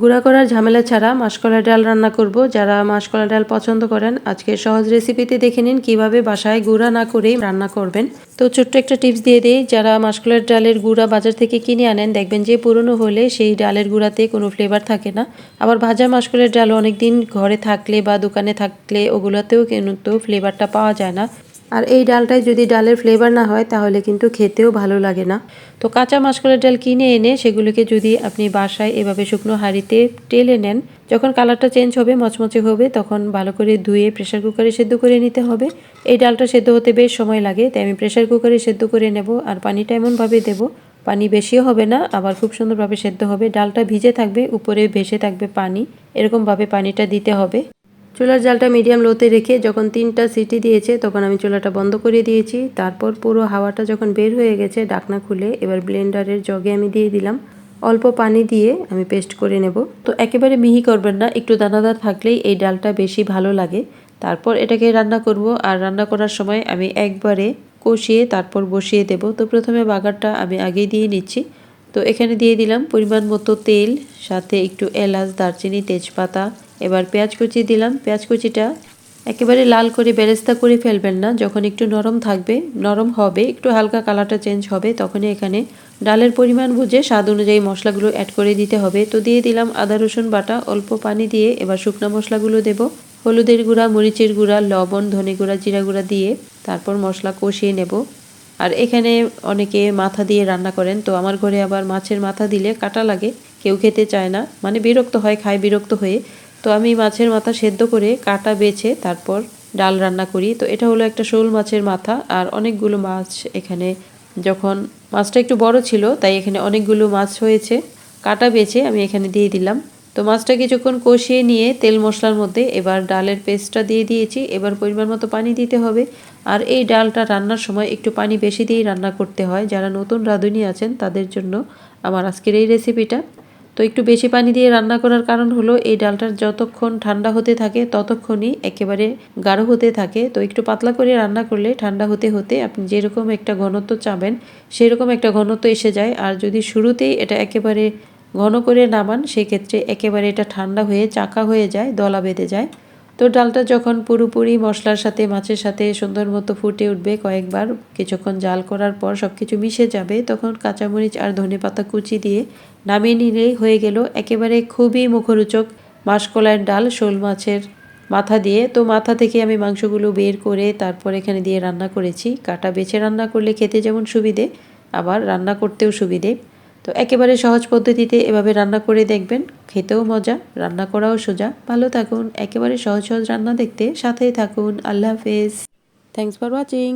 গুঁড়া করার ঝামেলা ছাড়া মাসকলা ডাল রান্না করব। যারা মাসকলা ডাল পছন্দ করেন, আজকে সহজ রেসিপিতে দেখে নিন কীভাবে বাসায় গুঁড়া না করেই রান্না করবেন। তো ছোট্ট একটা টিপস দিয়ে দিই, যারা মাসকলার ডালের গুঁড়া বাজার থেকে কিনে আনেন, দেখবেন যে পুরনো হলে সেই ডালের গুঁড়াতে কোনো ফ্লেভার থাকে না। আবার ভাজা মাসকলের ডাল অনেকদিন ঘরে থাকলে বা দোকানে থাকলে ওগুলোতেও কিন্তু ফ্লেভারটা পাওয়া যায় না। আর এই ডালটায় যদি ডালের ফ্লেভার না হয়, তাহলে কিন্তু খেতেও ভালো লাগে না। তো কাঁচা মাসকলের ডাল কিনে এনে, সেগুলোকে যদি আপনি বাসায় এভাবে শুকনো হাঁড়িতে টেলে নেন, যখন কালারটা চেঞ্জ হবে, মচমচে হবে, তখন ভালো করে ধুয়ে প্রেশার কুকারে সেদ্ধ করে নিতে হবে। এই ডালটা সেদ্ধ হতে বেশ সময় লাগে, তাই আমি প্রেশার কুকারে সেদ্ধ করে নেব, আর পানিটা এমনভাবে দেব, পানি বেশিও হবে না, আবার খুব সুন্দরভাবে সেদ্ধ হবে। ডালটা ভিজে থাকবে, উপরে ভেসে থাকবে পানি, এরকমভাবে পানিটা দিতে হবে। চুলার জালটা মিডিয়াম লোতে রেখে যখন তিনটা সিটি দিয়েছে, তখন আমি চুলাটা বন্ধ করে দিয়েছি। তারপর পুরো হাওয়াটা যখন বের হয়ে গেছে ডাকনা খুলে, এবার ব্লেন্ডারের জগে আমি দিয়ে দিলাম। অল্প পানি দিয়ে আমি পেস্ট করে নেব। তো একেবারে মিহি করবেন না, একটু দানাদার থাকলেই এই ডালটা বেশি ভালো লাগে। তারপর এটাকে রান্না করব আর রান্না করার সময় আমি একবারে কষিয়ে তারপর বসিয়ে দেব। তো প্রথমে বাগারটা আমি আগেই দিয়ে নিচ্ছি। তো এখানে দিয়ে দিলাম পরিমাণ মতো তেল, সাথে একটু এলাচ, দারচিনি, তেজপাতা, এবার পেঁয়াজ কুচি দিলাম। পেঁয়াজ কুচিটা একেবারে লাল করে বেরেস্তা করে ফেলবেন না, যখন একটু নরম থাকবে, নরম হবে, একটু হালকা কালারটা চেঞ্জ হবে, তখনই এখানে ডালের পরিমাণ বুঝে স্বাদ অনুযায়ী মশলাগুলো অ্যাড করে দিতে হবে। তো দিয়ে দিলাম আদা, রসুন বাটা, অল্প পানি দিয়ে এবার শুকনো মশলাগুলো দেব। হলুদের গুঁড়া, মরিচের গুঁড়া, লবণ, ধনে গুঁড়া, জিরা গুঁড়া দিয়ে তারপর মশলা কষিয়ে নেব। আর এখানে অনেকে মাথা দিয়ে রান্না করেন, তো আমার ঘরে আবার মাছের মাথা দিলে কাটা লাগে, কেউ খেতে চায় না মানে বিরক্ত হয়, খায় বিরক্ত হয়ে। তো আমি মাছের মাথা সেদ্ধ করে কাটা বেছে তারপর ডাল রান্না করি। তো এটা হলো একটা শোল মাছের মাথা, আর অনেকগুলো মাছ এখানে যখন মাছটা একটু বড় ছিল, তাই এখানে অনেকগুলো মাছ হয়েছে। কাটা বেছে আমি এখানে দিয়ে দিলাম। তো মাছটা কিছুক্ষণ কষিয়ে নিয়ে তেল মশলার মধ্যে এবার ডালের পেস্টটা দিয়ে দিয়েছি। এবার পরিমাণ মতো পানি দিতে হবে। আর এই ডালটা রান্নার সময় একটু পানি বেশি দিয়েই রান্না করতে হয়। যারা নতুন রাঁধুনি আছেন, তাদের জন্য আমার আজকের এই রেসিপিটা। তো একটু বেশি পানি দিয়ে রান্না করার কারণ হলো, এই ডালটার যতক্ষণ ঠান্ডা হতে থাকে, ততক্ষণই একেবারে গাঢ় হতে থাকে। তো একটু পাতলা করে রান্না করলে ঠান্ডা হতে হতে আপনি যেরকম একটা ঘনত্ব চাবেন, সেরকম একটা ঘনত্ব এসে যায়। আর যদি শুরুতেই এটা একেবারে ঘন করে নামান, সেক্ষেত্রে একেবারে এটা ঠান্ডা হয়ে চাকা হয়ে যায়, দলা বেঁধে যায়। তো ডালটা যখন পুরোপুরি মশলার সাথে, মাছের সাথে সুন্দর মতো ফুটে উঠবে কয়েকবার, কিছুক্ষণ জাল করার পর সব কিছু মিশে যাবে, তখন কাঁচামরিচ আর ধনে পাতা কুচি দিয়ে নামিয়ে নিলেই হয়ে গেল একেবারে খুবই মুখরোচক মাসকলাইয়ের ডাল শোল মাছের মাথা দিয়ে। তো মাথা থেকে আমি মাংসগুলো বের করে তারপর এখানে দিয়ে রান্না করেছি। কাটা বেছে রান্না করলে খেতে যেমন সুবিধে, আবার রান্না করতেও সুবিধে। তো একেবারে সহজ পদ্ধতিতে এভাবে রান্না করে দেখবেন। খেতেও মজা, রান্না করাও সোজা। ভালো থাকুন, একেবারে সহজ সহজ রান্না দেখতে। সাথেই থাকুন। আল্লাহ হাফেজ। Thanks for watching